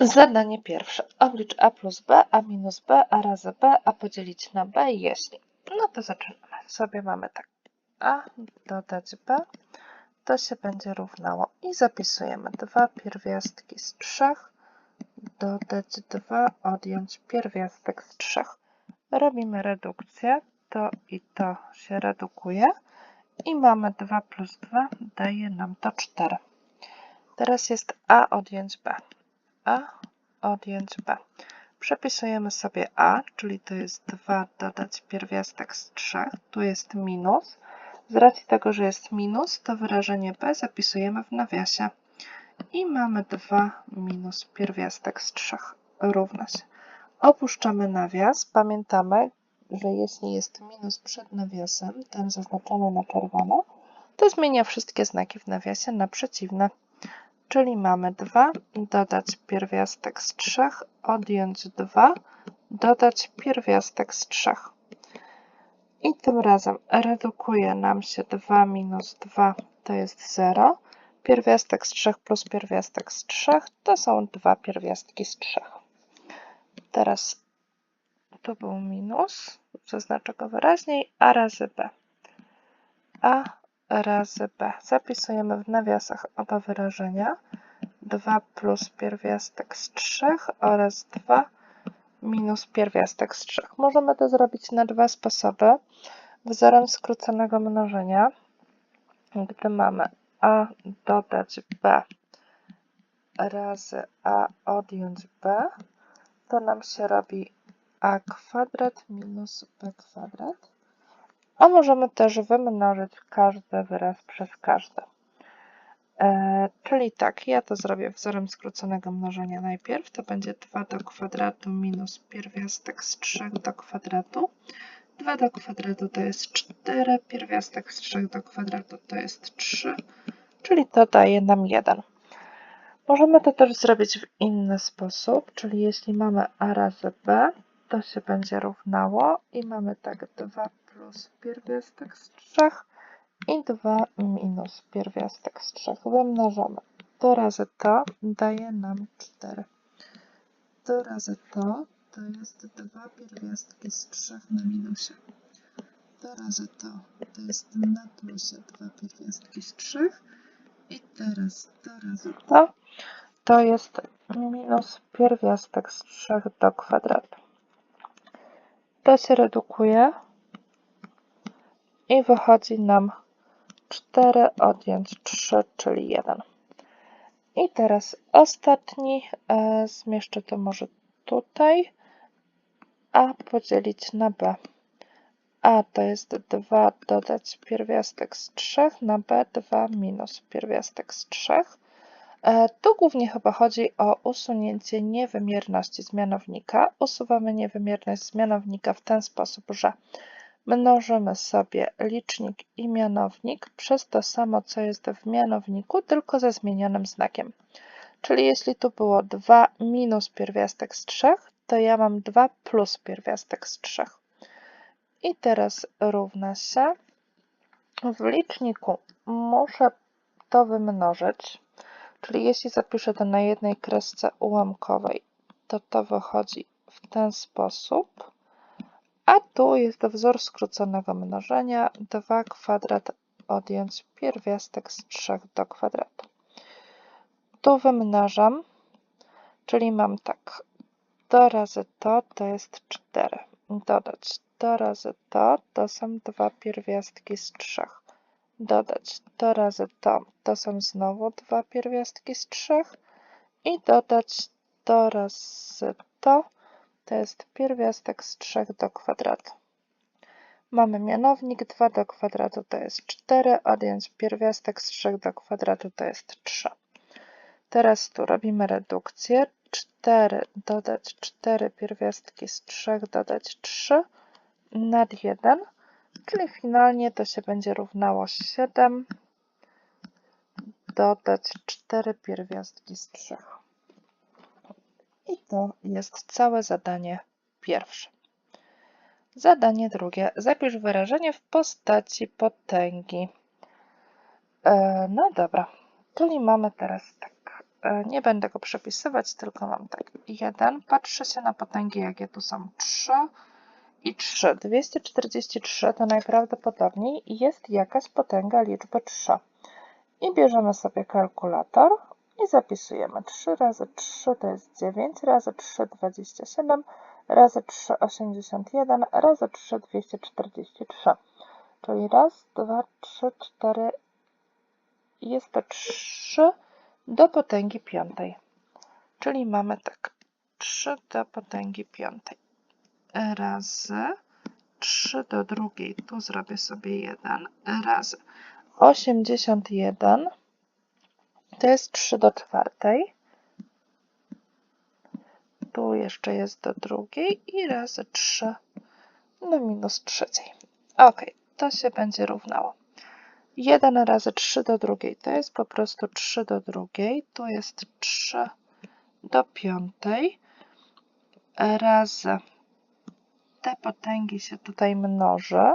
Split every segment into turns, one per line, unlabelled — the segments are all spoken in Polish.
Zadanie pierwsze. Oblicz a plus b, a minus b, a razy b, a podzielić na b, jeśli. No to zaczynamy. Sobie mamy tak. a dodać b, to się będzie równało. I zapisujemy dwa pierwiastki z trzech, dodać dwa, odjąć pierwiastek z trzech. Robimy redukcję. To i to się redukuje. I mamy 2 plus 2 daje nam to 4. Teraz jest a odjąć b. A odjąć b. Przepisujemy sobie a, czyli to jest 2 dodać pierwiastek z 3. Tu jest minus. Z racji tego, że jest minus, to wyrażenie b zapisujemy w nawiasie. I mamy 2 minus pierwiastek z 3 równa się. Opuszczamy nawias. Pamiętamy, że jeśli jest minus przed nawiasem, ten zaznaczony na czerwono, to zmienia wszystkie znaki w nawiasie na przeciwne. Czyli mamy 2, dodać pierwiastek z 3, odjąć 2, dodać pierwiastek z 3. I tym razem redukuje nam się 2 minus 2 to jest 0. Pierwiastek z 3 plus pierwiastek z 3 to są dwa pierwiastki z 3. Teraz tu był minus, zaznaczę go wyraźniej, a razy b. a razy b. Zapisujemy w nawiasach oba wyrażenia. 2 plus pierwiastek z 3 oraz 2 minus pierwiastek z 3. Możemy to zrobić na dwa sposoby. Wzorem skróconego mnożenia, gdy mamy a dodać b razy a odjąć b, to nam się robi a kwadrat minus b kwadrat. A możemy też wymnożyć każdy wyraz przez każdy. E, czyli tak, ja to zrobię wzorem skróconego mnożenia najpierw. To będzie 2 do kwadratu minus pierwiastek z 3 do kwadratu. 2 do kwadratu to jest 4, pierwiastek z 3 do kwadratu to jest 3, czyli to daje nam 1. Możemy to też zrobić w inny sposób, czyli jeśli mamy a razy b, to się będzie równało i mamy tak 2 plus pierwiastek z 3 i 2 minus pierwiastek z 3. Wymnażamy. To razy to daje nam 4. To razy to to jest 2 pierwiastki z 3 na minusie. To razy to to jest na plusie 2 pierwiastki z 3. I teraz to razy to to jest minus pierwiastek z 3 do kwadratu. To się redukuje i wychodzi nam 4 odjąć 3, czyli 1. I teraz ostatni, e, zmieszczę to może tutaj, a podzielić na b. a to jest 2 dodać pierwiastek z 3 na b 2 minus pierwiastek z 3. E, tu głównie chyba chodzi o usunięcie niewymierności z mianownika. Usuwamy niewymierność z mianownika w ten sposób, że mnożymy sobie licznik i mianownik przez to samo, co jest w mianowniku, tylko ze zmienionym znakiem. Czyli jeśli tu było 2 minus pierwiastek z 3, to ja mam 2 plus pierwiastek z 3. I teraz równa się. W liczniku muszę to wymnożyć Czyli jeśli zapiszę to na jednej kresce ułamkowej, to to wychodzi w ten sposób. A tu jest wzór skróconego mnożenia 2 kwadrat odjąć pierwiastek z 3 do kwadratu. Tu wymnażam, czyli mam tak, to razy to to jest 4. Dodać to razy to to są dwa pierwiastki z 3 dodać to razy to, to są znowu dwa pierwiastki z trzech i dodać to razy to, to jest pierwiastek z 3 do kwadratu. Mamy mianownik 2 do kwadratu to jest 4, odjąć pierwiastek z 3 do kwadratu to jest 3. Teraz tu robimy redukcję. 4 dodać 4 pierwiastki z 3 dodać 3 nad 1 Czyli finalnie to się będzie równało 7 dodać 4 pierwiastki z 3. I to jest całe zadanie pierwsze. Zadanie drugie. Zapisz wyrażenie w postaci potęgi. E, no dobra, czyli mamy teraz tak. e, nie będę go przepisywać, tylko mam tak 1. Patrzę się na potęgi, jakie tu są 3 i 3. 243 to najprawdopodobniej jest jakaś potęga liczby 3. I bierzemy sobie kalkulator i zapisujemy. 3 razy 3 to jest 9, razy 3 27, razy 3 81, razy 3 243. Czyli raz, dwa, trzy, cztery, jest to 3 do potęgi piątej. Czyli mamy tak, 3 do potęgi piątej. Razy 3 do drugiej, tu zrobię sobie 1, razy 81 to jest 3 do czwartej. Tu jeszcze jest do drugiej i razy 3 do minus trzeciej. Ok, to się będzie równało. 1 razy 3 do drugiej to jest po prostu 3 do drugiej. Tu jest 3 do piątej razy te potęgi się tutaj mnożę,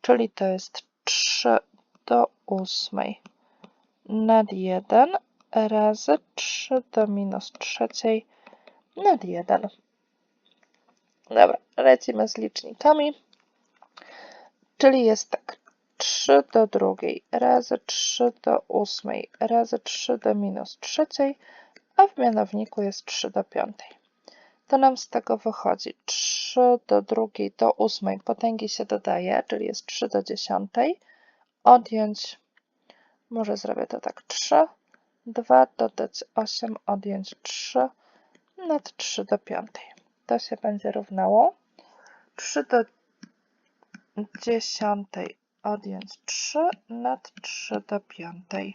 czyli to jest 3 do ósmej nad 1 razy 3 do minus trzeciej nad 1. Dobra, lecimy z licznikami. Czyli jest tak, 3 do drugiej razy 3 do ósmej razy 3 do minus trzeciej, a w mianowniku jest 3 do piątej. To nam z tego wychodzi 3 do drugiej do ósmej potęgi się dodaje, czyli jest 3 do dziesiątej. Odjąć, może zrobię to tak, 3, 2 dodać 8, odjąć 3 nad 3 do piątej. To się będzie równało 3 do dziesiątej odjąć 3 nad 3 do piątej.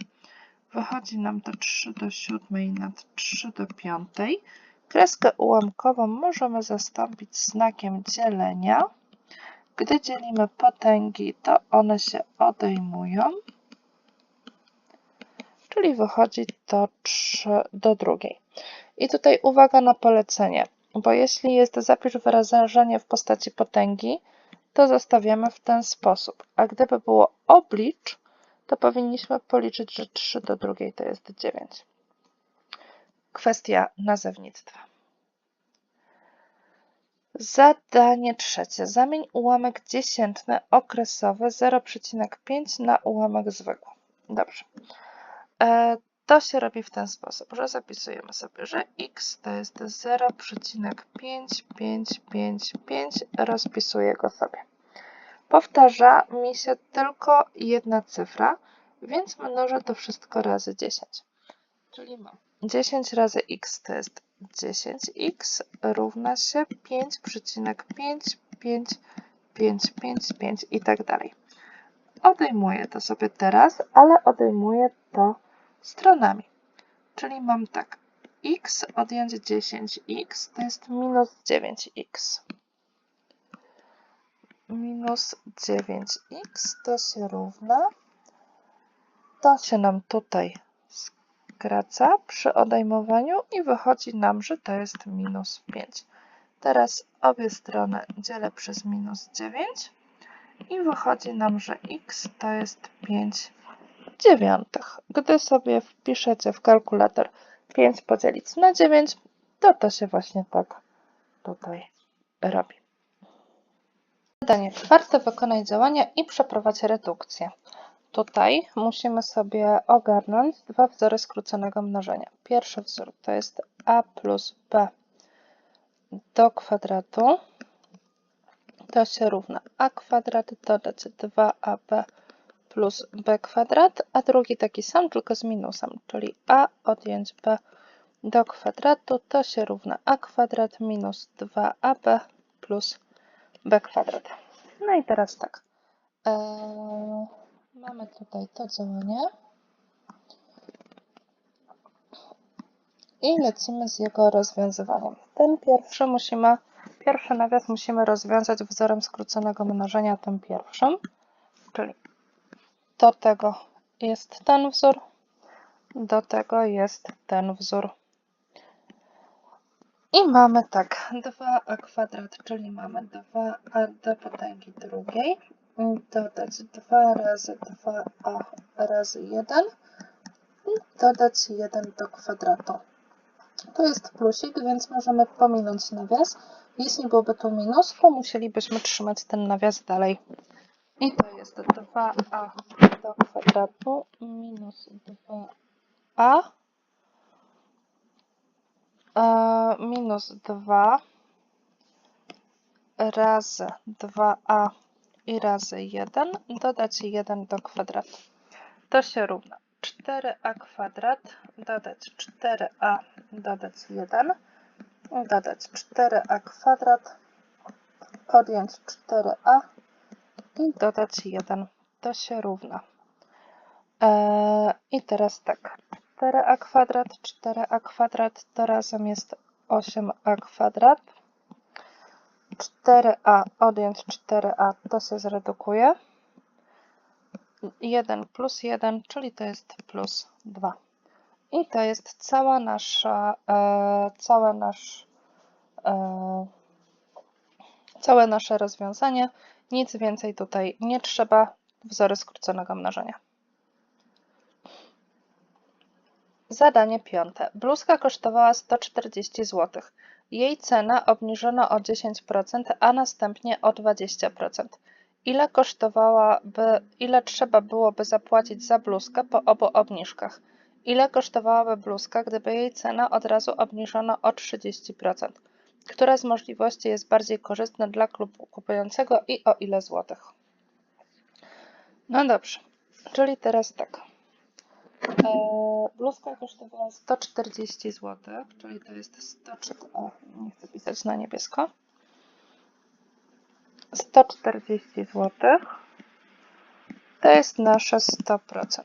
Wychodzi nam to 3 do siódmej nad 3 do piątej. Kreskę ułamkową możemy zastąpić znakiem dzielenia. Gdy dzielimy potęgi, to one się odejmują, czyli wychodzi to 3 do drugiej. I tutaj uwaga na polecenie, bo jeśli jest zapisz wyrażenie w postaci potęgi, to zostawiamy w ten sposób. A gdyby było oblicz, to powinniśmy policzyć, że 3 do drugiej to jest 9. Kwestia nazewnictwa. Zadanie trzecie. Zamień ułamek dziesiętny okresowy 0,5 na ułamek zwykły. Dobrze. E, to się robi w ten sposób, że zapisujemy sobie, że x to jest 0,5555, rozpisuję go sobie. Powtarza mi się tylko jedna cyfra, więc mnożę to wszystko razy 10. Czyli mam 10 razy x to jest 10x równa się 5,5555 i tak dalej. Odejmuję to sobie teraz, ale odejmuję to stronami. Czyli mam tak, x odjąć 10x to jest minus 9x. Minus 9x to się równa, to się nam tutaj skraca przy odejmowaniu i wychodzi nam, że to jest minus 5. Teraz obie strony dzielę przez minus 9 i wychodzi nam, że x to jest 5 dziewiątych. Gdy sobie wpiszecie w kalkulator 5 podzielić na 9, to to się właśnie tak tutaj robi. Zadanie czwarte. Wykonaj działania i przeprowadź redukcję. Tutaj musimy sobie ogarnąć dwa wzory skróconego mnożenia. Pierwszy wzór to jest a plus b do kwadratu. To się równa a kwadrat dodać 2ab plus b kwadrat, a drugi taki sam, tylko z minusem, czyli a odjąć b do kwadratu to się równa a kwadrat minus 2ab plus b kwadrat. No i teraz tak. Eee, mamy tutaj to działanie. I lecimy z jego rozwiązywaniem. Ten pierwszy musimy, pierwszy nawias musimy rozwiązać wzorem skróconego mnożenia tym pierwszym, czyli do tego jest ten wzór, do tego jest ten wzór. I mamy tak, 2a kwadrat, czyli mamy 2a do potęgi drugiej, dodać 2 razy 2a razy 1 i dodać 1 do kwadratu. To jest plusik, więc możemy pominąć nawias. Jeśli byłby tu minus, to musielibyśmy trzymać ten nawias dalej. I to jest 2a do kwadratu minus 2a e, minus 2 razy 2a i razy 1 dodać 1 do kwadratu. To się równa 4a kwadrat dodać 4a dodać 1 dodać 4a kwadrat odjąć 4a i dodać 1. To się równa. Eee, I teraz tak. 4a kwadrat, 4a kwadrat to razem jest 8a kwadrat. 4a odjąć 4a to się zredukuje. 1 plus 1, czyli to jest plus 2. I to jest cała nasza, e, nasz, e, całe nasze rozwiązanie. Nic więcej tutaj nie trzeba. Wzory skróconego mnożenia. Zadanie piąte. Bluzka kosztowała 140 zł. Jej cena obniżono o 10%, a następnie o 20%. Ile kosztowałaby, ile trzeba byłoby zapłacić za bluzkę po obu obniżkach? Ile kosztowałaby bluzka, gdyby jej cena od razu obniżono o 30%? Która z możliwości jest bardziej korzystna dla klubu kupującego i o ile złotych? No dobrze, czyli teraz tak. Eee, bluzka kosztowała 140 zł, czyli to jest 104, o, nie chcę pisać na niebiesko. 140 zł. To jest nasze 100%.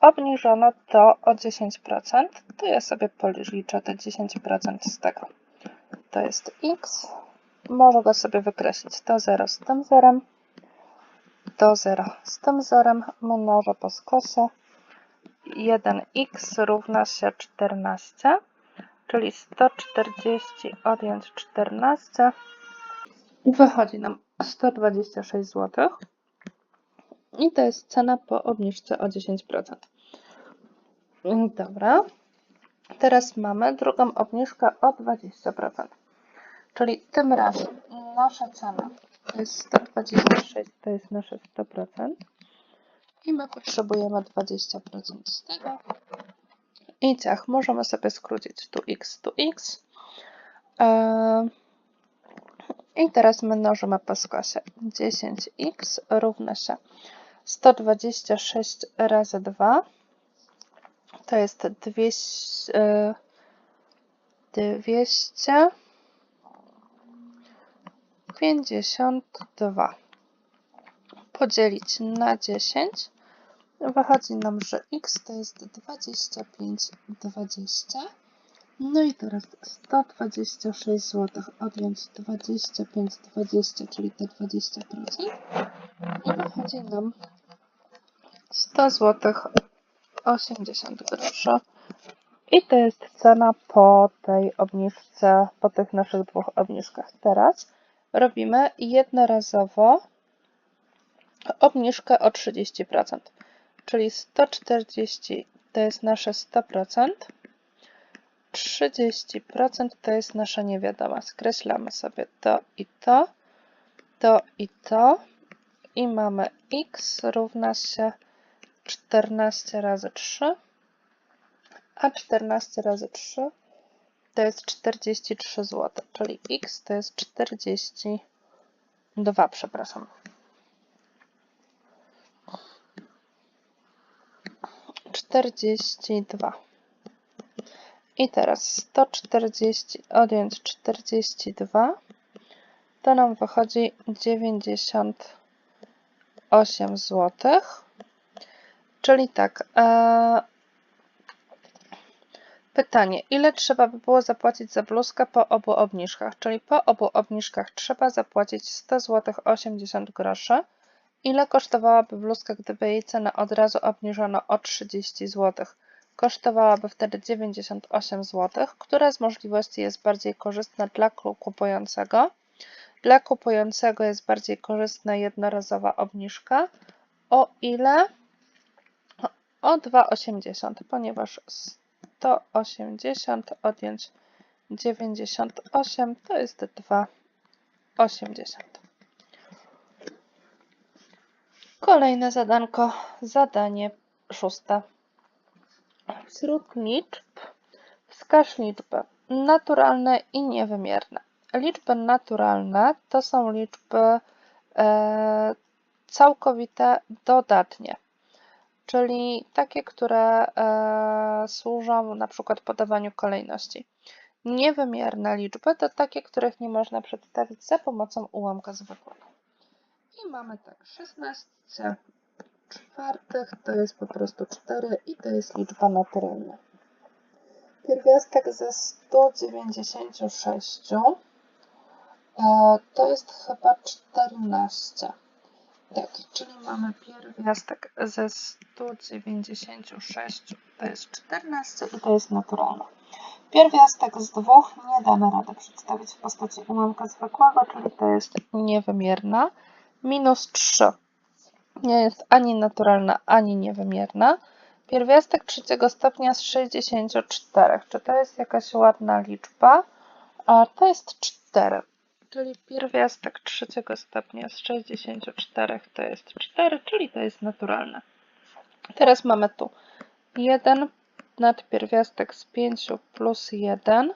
Obniżono to o 10%, to ja sobie policzę te 10% z tego. To jest x, mogę go sobie wykreślić, to 0 z tym zerem, do 0 z tym zerem, mnożę po skosie, 1x równa się 14, czyli 140 odjąć 14 i wychodzi nam 126 zł. I to jest cena po obniżce o 10%. Dobra. Teraz mamy drugą obniżkę o 20%. Czyli tym razem nasza cena to jest 26 to jest nasze 100%. I my potrzebujemy 20% z tego. I tak, możemy sobie skrócić tu x, tu x. Eee, I teraz my mnożymy po skosie. 10x równa się 126 razy 2 to jest 200, 200 e, 52 podzielić na 10 wychodzi nam, że x to jest 25, 20. No i teraz 126 zł odjąć 25, 20, czyli te 20%. I wychodzi nam 100 zł 80 groszy. I to jest cena po tej obniżce, po tych naszych dwóch obniżkach teraz robimy jednorazowo obniżkę o 30%, czyli 140 to jest nasze 100%, 30% to jest nasza niewiadoma. Skreślamy sobie to i to, to i to i mamy x równa się 14 razy 3, a 14 razy 3 to jest 43 zł, czyli x to jest 42, przepraszam. Czterdzieści dwa. I teraz 140 odjąć 42 to nam wychodzi 98 zł. Czyli tak. Pytanie, ile trzeba by było zapłacić za bluzkę po obu obniżkach? Czyli po obu obniżkach trzeba zapłacić 100 zł 80 groszy. Ile kosztowałaby bluzka, gdyby jej cenę od razu obniżono o 30 zł? kosztowałaby wtedy 98 zł, która z możliwości jest bardziej korzystna dla kupującego. Dla kupującego jest bardziej korzystna jednorazowa obniżka, o ile o 2,80, ponieważ 180 odjąć 98 to jest 2,80. Kolejne zadanko, zadanie szóste. Wśród liczb wskaż liczby naturalne i niewymierne. Liczby naturalne to są liczby e, całkowite dodatnie, czyli takie, które e, służą na przykład podawaniu kolejności. Niewymierne liczby to takie, których nie można przedstawić za pomocą ułamka zwykłego. I mamy tak, 16 czwartych to jest po prostu 4 i to jest liczba naturalna. Pierwiastek ze 196 e, to jest chyba 14. Tak, czyli mamy pierwiastek ze 196 to jest 14 i to jest naturalne. Pierwiastek z dwóch nie damy rady przedstawić w postaci ułamka zwykłego, czyli to jest niewymierna. Minus 3 nie jest ani naturalna, ani niewymierna. Pierwiastek trzeciego stopnia z 64. Czy to jest jakaś ładna liczba? A to jest 4. Czyli pierwiastek trzeciego stopnia z 64 to jest 4, czyli to jest naturalne. Teraz mamy tu 1 nadpierwiastek z 5 plus 1.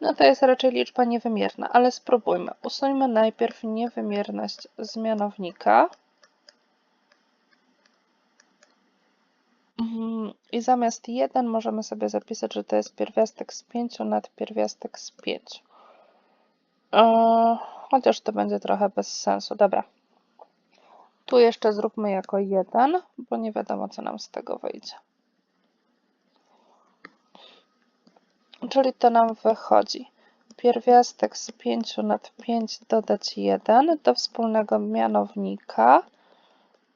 No to jest raczej liczba niewymierna, ale spróbujmy. Usuńmy najpierw niewymierność z mianownika. Mhm, I zamiast 1 możemy sobie zapisać, że to jest pierwiastek z 5 nad pierwiastek z 5. Eee, chociaż to będzie trochę bez sensu. Dobra. Tu jeszcze zróbmy jako 1, bo nie wiadomo, co nam z tego wyjdzie. Czyli to nam wychodzi pierwiastek z 5 nad 5 dodać 1 do wspólnego mianownika.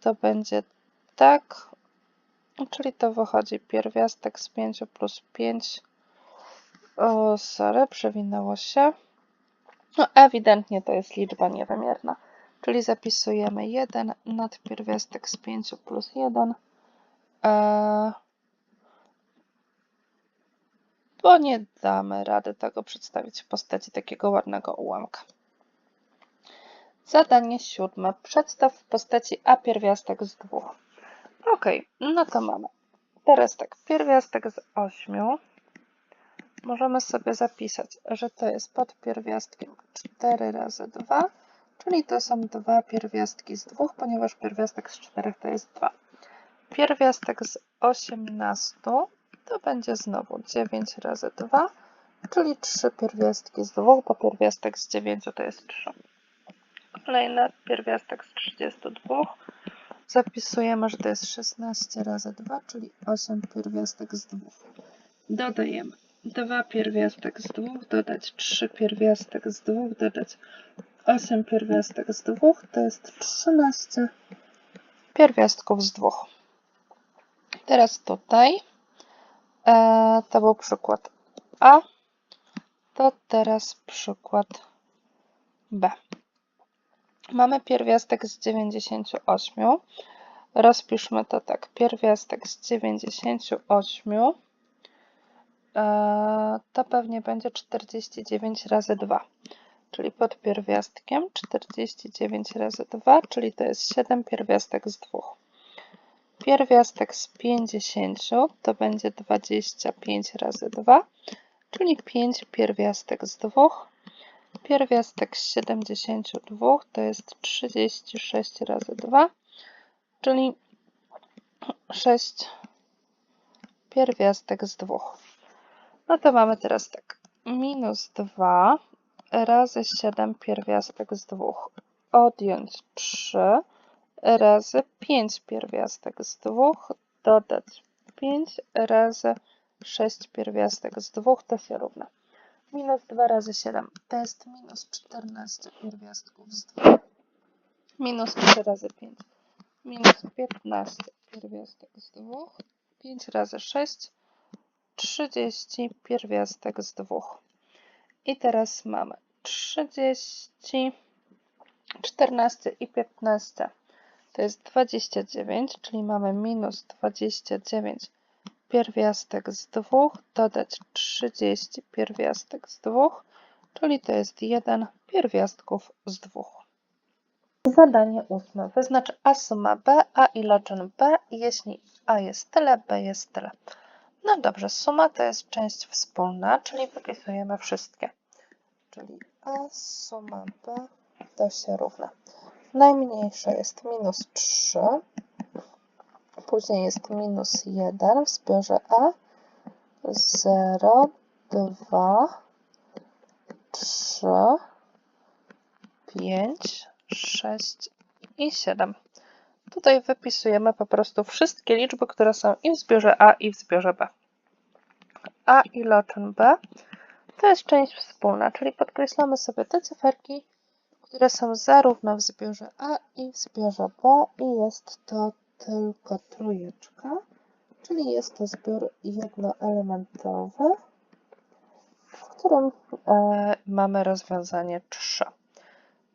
To będzie tak, czyli to wychodzi pierwiastek z 5 plus 5. O, sorry, przewinęło się. No, ewidentnie to jest liczba niewymierna, czyli zapisujemy 1 nad pierwiastek z 5 plus 1. Eee, bo nie damy rady tego przedstawić w postaci takiego ładnego ułamka. Zadanie siódme. Przedstaw w postaci a pierwiastek z dwóch. Ok, no to mamy. Teraz tak, pierwiastek z 8. Możemy sobie zapisać, że to jest pod pierwiastkiem 4 razy 2, czyli to są dwa pierwiastki z 2, ponieważ pierwiastek z 4 to jest 2. Pierwiastek z 18 to będzie znowu 9 razy 2, czyli 3 pierwiastki z 2, bo pierwiastek z 9 to jest 3. Kolejny pierwiastek z 32 zapisujemy, że to jest 16 razy 2, czyli 8 pierwiastek z 2. Dodajemy 2 pierwiastek z 2, dodać 3 pierwiastek z 2, dodać 8 pierwiastek z 2, to jest 13 pierwiastków z 2. Teraz tutaj e, to był przykład A, to teraz przykład B. Mamy pierwiastek z 98. Rozpiszmy to tak. Pierwiastek z 98 e, to pewnie będzie 49 razy 2. Czyli pod pierwiastkiem 49 razy 2, czyli to jest 7 pierwiastek z 2. Pierwiastek z 50 to będzie 25 razy 2, czyli 5 pierwiastek z 2 Pierwiastek z 72 to jest 36 razy 2, czyli 6 pierwiastek z 2. No to mamy teraz tak. Minus 2 razy 7 pierwiastek z 2. Odjąć 3 razy 5 pierwiastek z 2. Dodać 5 razy 6 pierwiastek z 2 to się równa. Minus 2 razy 7 to jest minus 14 pierwiastków z 2. Minus 3 razy 5. Minus 15 pierwiastek z 2. 5 razy 6. 30 pierwiastek z 2. I teraz mamy 30, 14 i 15. to jest 29, czyli mamy minus 29 pierwiastek z 2, dodać 30 pierwiastek z 2, czyli to jest 1 pierwiastków z 2. Zadanie ósme. Wyznacz A suma B, A iloczyn B, jeśli A jest tyle, B jest tyle. No dobrze, suma to jest część wspólna, czyli wypisujemy wszystkie. Czyli A suma B to się równa. Najmniejsze jest minus 3, później jest minus 1 w zbiorze A, 0, 2, 3, 5, 6 i 7. Tutaj wypisujemy po prostu wszystkie liczby, które są i w zbiorze A, i w zbiorze B. A iloczyn B to jest część wspólna, czyli podkreślamy sobie te cyferki, które są zarówno w zbiorze A i w zbiorze B i jest to tylko trójeczka, czyli jest to zbiór jednoelementowy, w którym e, mamy rozwiązanie 3.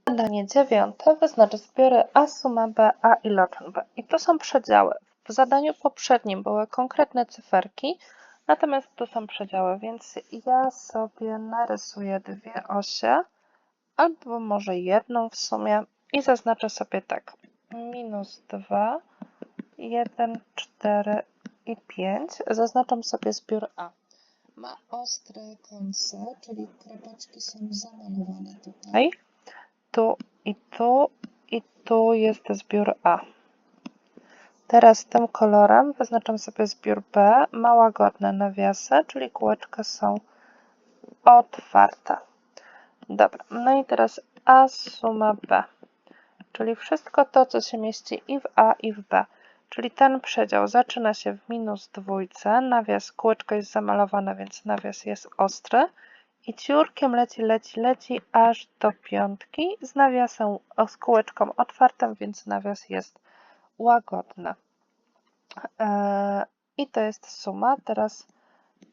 Zadanie dziewiąte wyznacz zbiory A suma B, A iloczyn B. I tu są przedziały. W zadaniu poprzednim były konkretne cyferki, natomiast tu są przedziały, więc ja sobie narysuję dwie osie, albo może jedną w sumie i zaznaczę sobie tak. Minus 2, 1, 4 i 5. Zaznaczam sobie zbiór A. Ma ostre końce, czyli kropeczki są zamalowane tutaj tu i tu i tu jest zbiór A. Teraz tym kolorem wyznaczam sobie zbiór B, ma łagodne nawiasy, czyli kółeczka są otwarte. Dobra, no i teraz A suma B, czyli wszystko to, co się mieści i w A, i w B. Czyli ten przedział zaczyna się w minus dwójce, nawias, kółeczko jest zamalowane, więc nawias jest ostry i ciurkiem leci, leci, leci aż do piątki z nawiasem, z kółeczką otwartym, więc nawias jest łagodny. E, I to jest suma. Teraz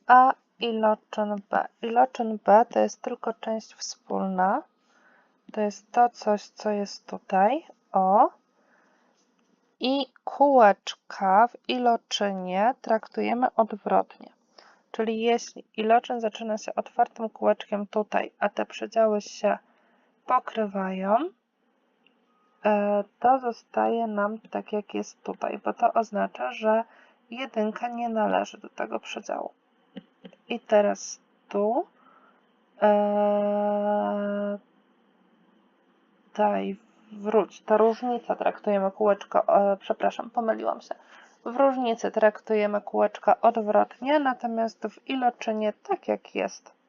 A iloczyn B. Iloczyn B to jest tylko część wspólna. To jest to coś, co jest tutaj. O. I kółeczka w iloczynie traktujemy odwrotnie. Czyli jeśli iloczyn zaczyna się otwartym kółeczkiem tutaj, a te przedziały się pokrywają, to zostaje nam tak jak jest tutaj, bo to oznacza, że jedynka nie należy do tego przedziału. I teraz tu e, daj wróć, ta różnica traktujemy kółeczko, e, przepraszam, pomyliłam się w różnicy traktujemy kółeczka odwrotnie, natomiast w iloczynie tak jak jest.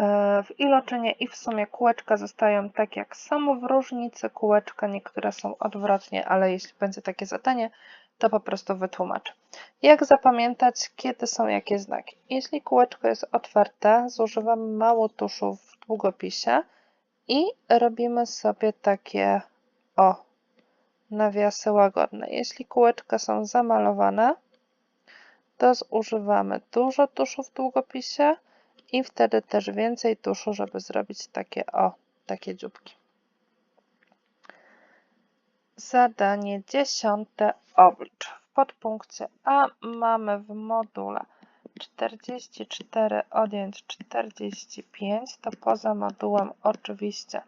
E, w iloczynie i w sumie kółeczka zostają tak jak są. W różnicy kółeczka niektóre są odwrotnie, ale jeśli będzie takie zadanie, to po prostu wytłumaczę. Jak zapamiętać, kiedy są jakie znaki? Jeśli kółeczko jest otwarte, zużywamy mało tuszu w długopisie i robimy sobie takie o nawiasy łagodne. Jeśli kółeczka są zamalowane, to zużywamy dużo tuszu w długopisie i wtedy też więcej tuszu, żeby zrobić takie o, takie dzióbki. Zadanie dziesiąte oblicz. W podpunkcie A mamy w module 44 odjąć 45, to poza modułem oczywiście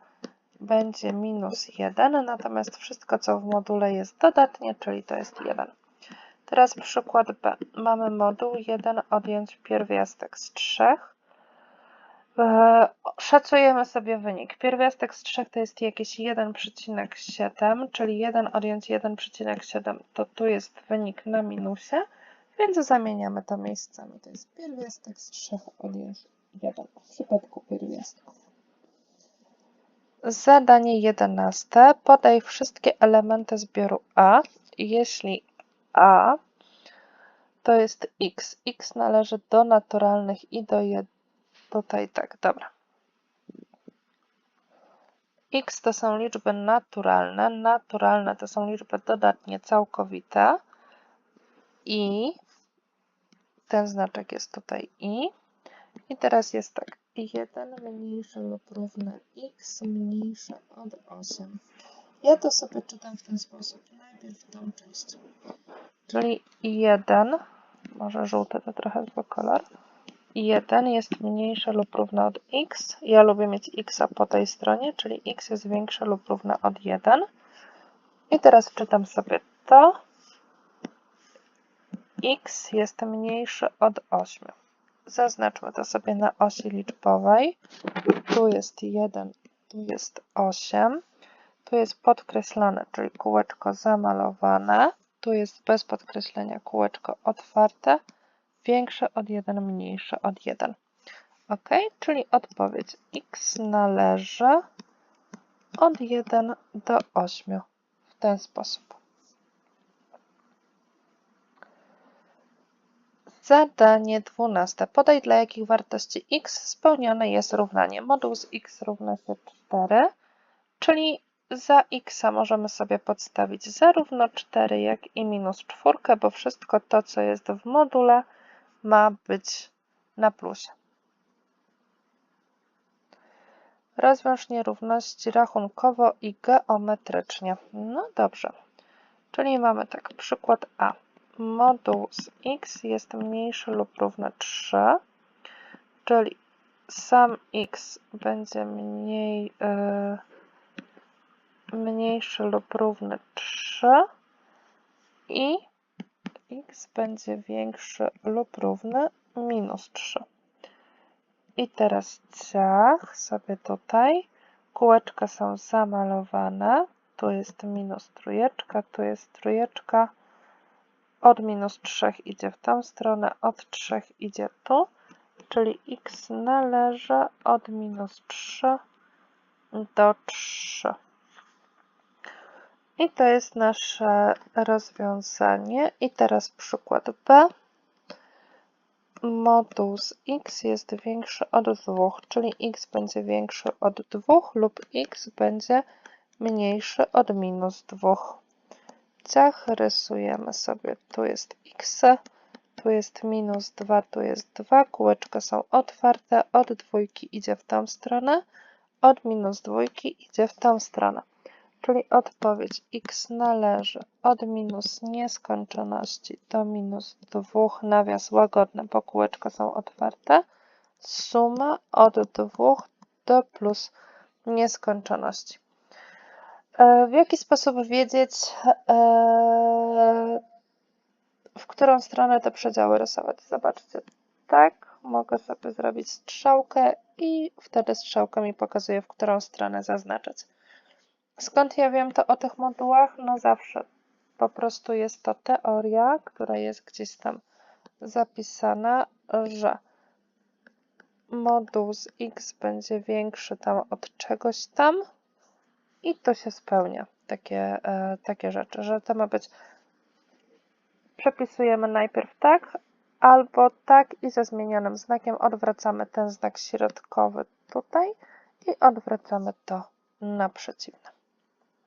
będzie minus 1, natomiast wszystko, co w module jest dodatnie, czyli to jest 1. Teraz przykład B. Mamy moduł 1 odjąć pierwiastek z 3. E, szacujemy sobie wynik. Pierwiastek z 3 to jest jakieś 1,7, czyli 1 odjąć 1,7 to tu jest wynik na minusie, więc zamieniamy to miejscami. To jest pierwiastek z 3 odjąć 1 w przypadku pierwiastków. Zadanie jedenaste. Podaj wszystkie elementy zbioru A. Jeśli A to jest x, x należy do naturalnych i do jed... tutaj tak, dobra. x to są liczby naturalne, naturalne to są liczby dodatnie całkowite i ten znaczek jest tutaj i. I teraz jest tak, 1 mniejsze lub równe x mniejsze od 8. Ja to sobie czytam w ten sposób. Najpierw tą część. Czyli 1, może żółty to trochę zły kolor. 1 jest mniejsze lub równe od x. Ja lubię mieć x po tej stronie, czyli x jest większe lub równe od 1. I teraz czytam sobie to. x jest mniejszy od 8. Zaznaczmy to sobie na osi liczbowej. Tu jest 1, tu jest 8. Tu jest podkreślone, czyli kółeczko zamalowane. Tu jest bez podkreślenia kółeczko otwarte. Większe od 1, mniejsze od 1. Ok, czyli odpowiedź x należy od 1 do 8 w ten sposób. Zadanie 12. Podaj dla jakich wartości x spełnione jest równanie. Moduł z x równa się 4, czyli za x możemy sobie podstawić zarówno 4, jak i minus 4, bo wszystko to, co jest w module, ma być na plusie. Rozwiąż nierówności rachunkowo i geometrycznie. No dobrze. Czyli mamy tak, przykład A. Moduł z x jest mniejszy lub równy 3, czyli sam x będzie mniej, yy, mniejszy lub równy 3 i x będzie większy lub równy minus 3. I teraz ciach sobie tutaj. Kółeczka są zamalowane. Tu jest minus trójeczka, tu jest trójeczka. Od minus 3 idzie w tą stronę, od 3 idzie tu. Czyli x należy od minus 3 do 3. I to jest nasze rozwiązanie. I teraz przykład B. Moduł z x jest większy od 2, czyli x będzie większy od 2 lub x będzie mniejszy od minus 2. Ciach rysujemy sobie, tu jest x, tu jest minus 2, tu jest 2, kółeczka są otwarte, od dwójki idzie w tą stronę, od minus dwójki idzie w tą stronę. Czyli odpowiedź x należy od minus nieskończoności do minus 2, nawias łagodny, bo kółeczka są otwarte. Suma od 2 do plus nieskończoności. E, w jaki sposób wiedzieć, e, w którą stronę te przedziały rysować? Zobaczcie, tak, mogę sobie zrobić strzałkę i wtedy strzałka mi pokazuje, w którą stronę zaznaczać. Skąd ja wiem to o tych modułach? No zawsze. Po prostu jest to teoria, która jest gdzieś tam zapisana, że moduł z x będzie większy tam od czegoś tam i to się spełnia. Takie, e, takie rzeczy, że to ma być przepisujemy najpierw tak, albo tak i ze zmienionym znakiem odwracamy ten znak środkowy tutaj i odwracamy to na przeciwne.